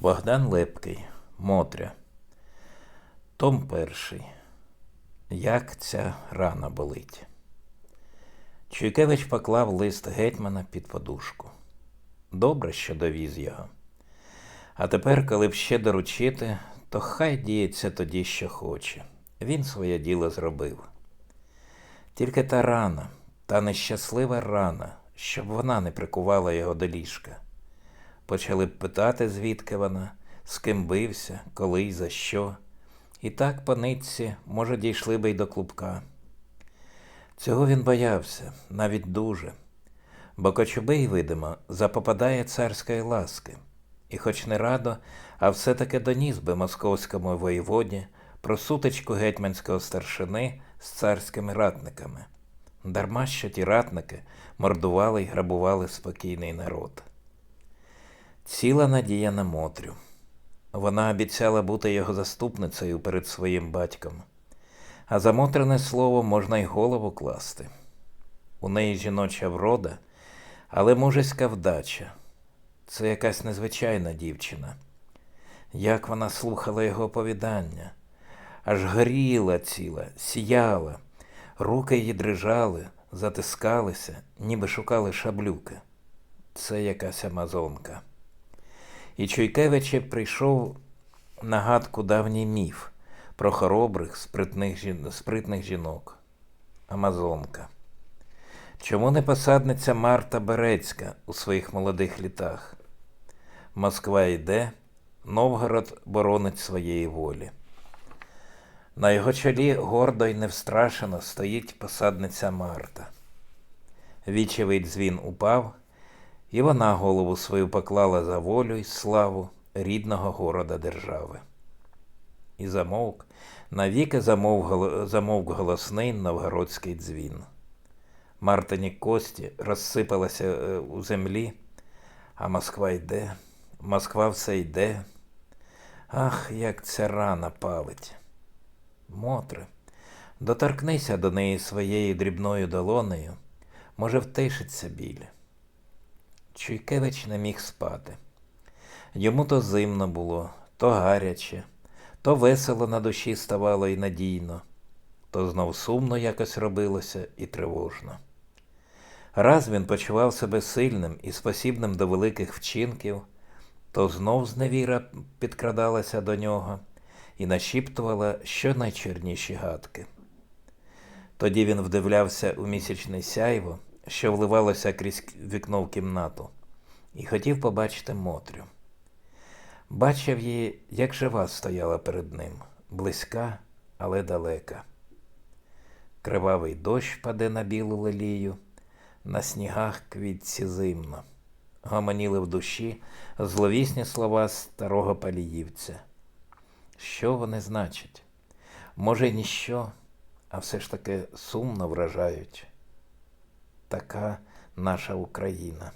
Богдан Лепкий, Мотря. Том перший. Як ця рана болить. Чуйкевич поклав лист гетьмана під подушку. Добре, що довіз його. А тепер, коли б ще доручити, то хай діється тоді, що хоче. Він своє діло зробив. Тільки та рана, та нещаслива рана, щоб вона не прикувала його до ліжка. Почали б питати, звідки вона, з ким бився, коли й за що. І так по нитці, може, дійшли би й до клубка. Цього він боявся, навіть дуже, бо Кочубей, видимо, запопадає царської ласки, і хоч не радо, а все-таки доніс би московському воєводі про сутичку гетьманського старшини з царськими ратниками. Дарма що ті ратники мордували й грабували спокійний народ. Ціла надія на Мотрю. Вона обіцяла бути його заступницею перед своїм батьком, а за Мотрине слово можна й голову класти. У неї жіноча врода, але мужеська вдача. Це якась незвичайна дівчина. Як вона слухала його оповідання, аж горіла ціла, сіяла, руки її дрижали, затискалися, ніби шукали шаблюки. Це якась амазонка. І Чуйкевичі прийшов на гадку давній міф про хоробрих, спритних, спритних жінок. Амазонка. Чому не посадниця Марта Берецька у своїх молодих літах? Москва йде, Новгород боронить своєї волі. На його чолі гордо й невстрашено стоїть посадниця Марта. Вічевий дзвін упав, і вона голову свою поклала за волю й славу рідного города держави. І замовк, навіки замовк, замовк голосний новгородський дзвін. Мартині кості розсипалася е, у землі, а Москва йде, Москва все йде. Ах, як ця рана палить. Мотре, доторкнися до неї своєю дрібною долонею, може, втишиться біль. Чуйкевич не міг спати. Йому то зимно було, то гаряче, то весело на душі ставало і надійно, то знов сумно якось робилося і тривожно. Раз він почував себе сильним і спосібним до великих вчинків, то знов зневіра підкрадалася до нього і нашіптувала щонайчорніші гадки. Тоді він вдивлявся у місячне сяйво, що вливалося крізь вікно в кімнату, і хотів побачити Мотрю. Бачив її, як жива стояла перед ним, близька, але далека. Кривавий дощ паде на білу лелію, на снігах квітці зимно. Гомоніли в душі зловісні слова старого паліївця. Що вони значать? Може, ніщо, а все ж таки сумно вражають. Така наша Україна.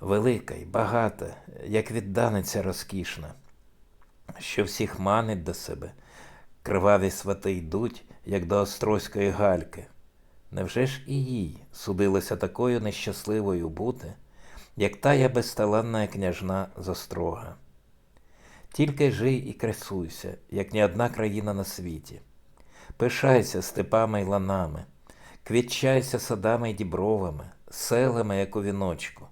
Велика й багата, як відданиця розкішна, що всіх манить до себе, криваві свати йдуть, як до острозької гальки. Невже ж і їй судилося такою нещасливою бути, як тая безталанна княжна застрога? Тільки жий і красуйся, як ні одна країна на світі. Пишайся степами й ланами, квітчайся садами й дібровами, селами, як у віночку,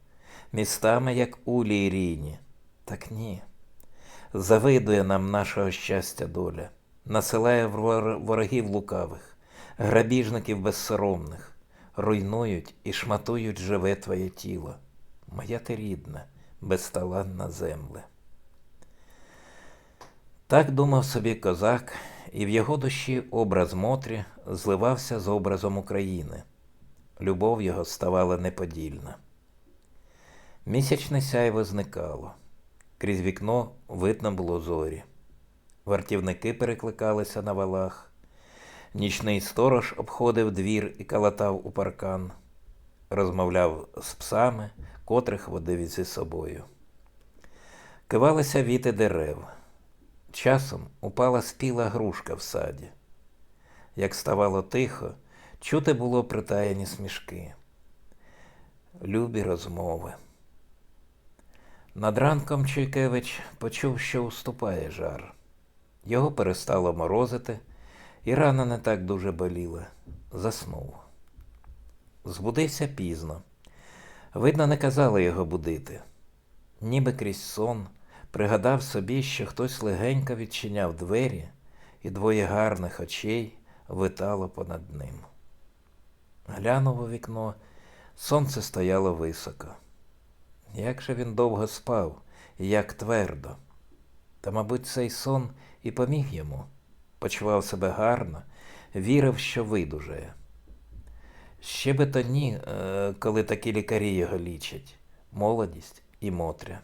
містами, як улі й. Так ні. Завидує нам нашого щастя доля, насилає ворогів лукавих, грабіжників безсоромних, руйнують і шматують живе твоє тіло, моя ти рідна, безталанна земле. Так думав собі козак, і в його душі образ Мотрі зливався з образом України. Любов його ставала неподільна. Місячне сяйво зникало. Крізь вікно видно було зорі. Вартівники перекликалися на валах. Нічний сторож обходив двір і калатав у паркан, розмовляв з псами, котрих водив зі собою. Кивалися віти дерев. Часом упала спіла грушка в саді. Як ставало тихо, чути було притаяні смішки, любі розмови. Над ранком Чуйкевич почув, що уступає жар. Його перестало морозити, і рана не так дуже боліла. Заснув. Збудився пізно. Видно, не казали його будити. Ніби крізь сон пригадав собі, що хтось легенько відчиняв двері, і двоє гарних очей витало понад ним. Глянув у вікно, сонце стояло високо. Як же він довго спав, і як твердо. Та, мабуть, цей сон і поміг йому. Почував себе гарно, вірив, що видужає. Ще би то ні, е, коли такі лікарі його лічать молодість і мотря.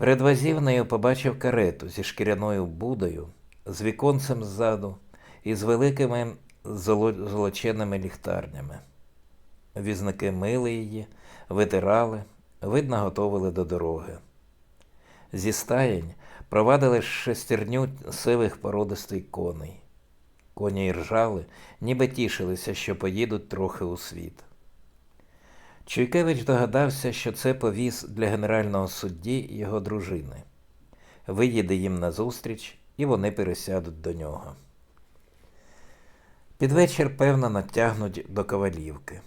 Перед вазівнею побачив карету зі шкіряною будою, з віконцем ззаду і з великими золо- золоченими ліхтарнями. Візники мили її, витирали, видно, готовили до дороги. Зі стаєнь провадили шестерню сивих породистий коней. Коні ржали, ніби тішилися, що поїдуть трохи у світ. Чуйкевич догадався, що це повіз для генерального судді його дружини. Виїде їм назустріч, і вони пересядуть до нього. Під вечір, певно, натягнуть до ковалівки.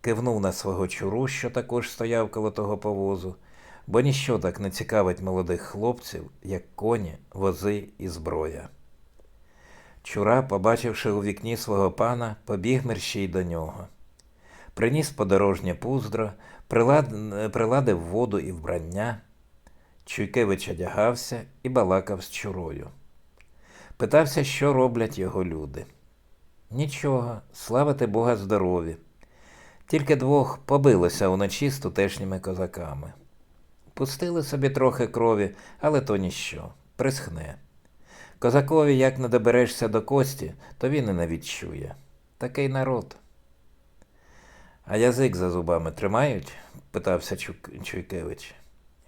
Кивнув на свого чуру, що також стояв коло того повозу, бо ніщо так не цікавить молодих хлопців, як коні, вози і зброя. Чура, побачивши у вікні свого пана, побіг мерщій до нього. Приніс подорожнє пуздро, прилад... приладив воду і вбрання. Чуйкевич одягався і балакав з чурою. Питався, що роблять його люди. Нічого, славити Бога здорові. Тільки двох побилося уночі з тутешніми козаками. Пустили собі трохи крові, але то ніщо, присхне. Козакові, як не доберешся до кості, то він і не відчує. Такий народ. А язик за зубами тримають? питався Чук... Чуйкевич.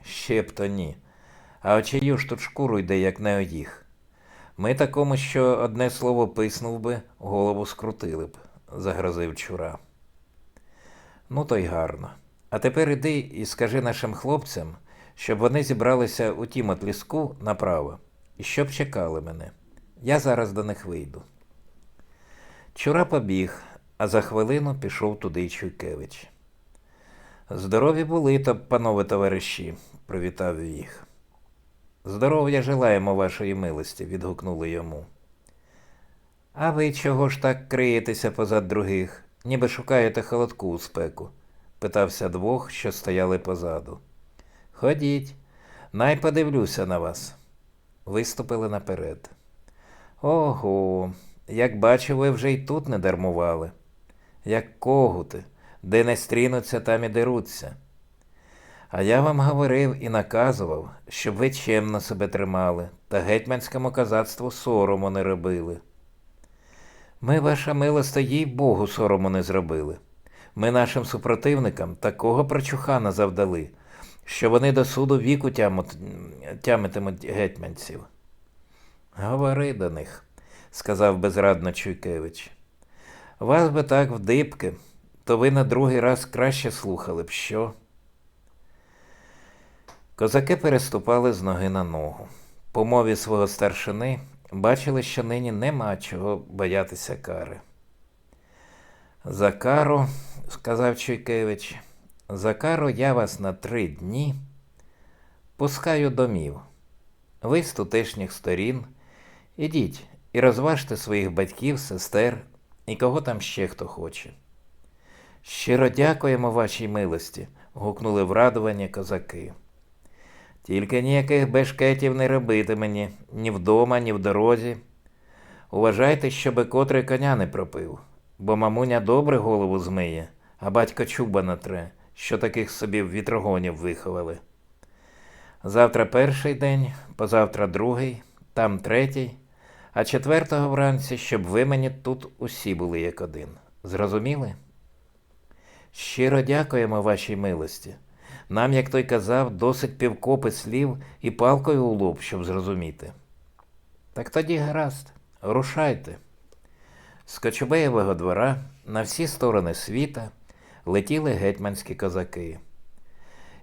Ще б то ні. А очію ж тут шкуру йде, як не одіг. Ми такому, що одне слово писнув би, голову скрутили б, загрозив чура. Ну, то й гарно. А тепер іди і скажи нашим хлопцям, щоб вони зібралися у тім от ліску направо, і щоб чекали мене. Я зараз до них вийду. Чура побіг, а за хвилину пішов туди Чуйкевич. Здорові були, то, панове товариші, привітав їх. Здоров'я желаємо вашої милості, відгукнули йому. А ви чого ж так криєтеся позад других, ніби шукаєте холодку у спеку? питався двох, що стояли позаду. Ходіть, най подивлюся на вас. Виступили наперед. Ого, як бачу, ви вже й тут не дармували. Як когути, де не стрінуться, там і деруться. А я вам говорив і наказував, щоб ви чемно себе тримали та гетьманському козацтву сорому не робили. Ми, ваша милосте, їй Богу сорому не зробили. Ми нашим супротивникам такого прочухана завдали, що вони до суду віку тямитимуть гетьманців. Говори до них, сказав безрадно Чуйкевич. Вас би так вдибки, то ви на другий раз краще слухали б що. Козаки переступали з ноги на ногу. По мові свого старшини бачили, що нині нема чого боятися кари. За кару, сказав Чуйкевич, за кару я вас на три дні пускаю домів. Ви з тутешніх сторін ідіть і розважте своїх батьків, сестер і кого там ще хто хоче. Щиро дякуємо вашій милості, гукнули врадувані козаки. Тільки ніяких бешкетів не робити мені ні вдома, ні в дорозі. Уважайте, щоби котрий коня не пропив, бо мамуня добре голову змиє, а батько чуба натре, що таких собі вітрогонів виховали. Завтра перший день, позавтра другий, там третій, а четвертого вранці, щоб ви мені тут усі були як один. Зрозуміли? Щиро дякуємо вашій милості. Нам, як той казав, досить півкопи слів і палкою у лоб, щоб зрозуміти. Так тоді гаразд, рушайте. З Кочубеєвого двора на всі сторони світа летіли гетьманські козаки.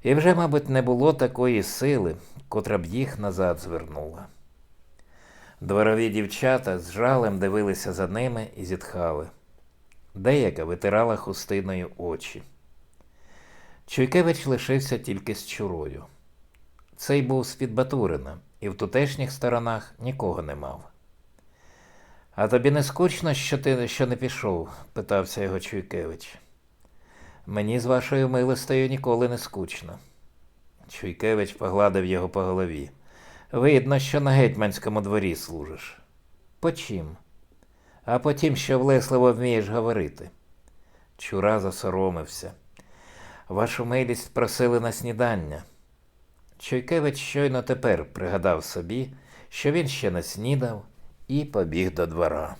І вже, мабуть, не було такої сили, котра б їх назад звернула. Дворові дівчата з жалем дивилися за ними і зітхали. Деяка витирала хустиною очі. Чуйкевич лишився тільки з чурою. Цей був з Підбатурина і в тутешніх сторонах нікого не мав. А тобі не скучно, що ти що не пішов? питався його Чуйкевич. Мені з вашою милостою ніколи не скучно. Чуйкевич погладив його по голові. Видно, що на гетьманському дворі служиш. По чим? А потім, що влесливо вмієш говорити. Чура засоромився. Вашу милість просили на снідання. Чуйкевич щойно тепер пригадав собі, що він ще не снідав, і побіг до двора.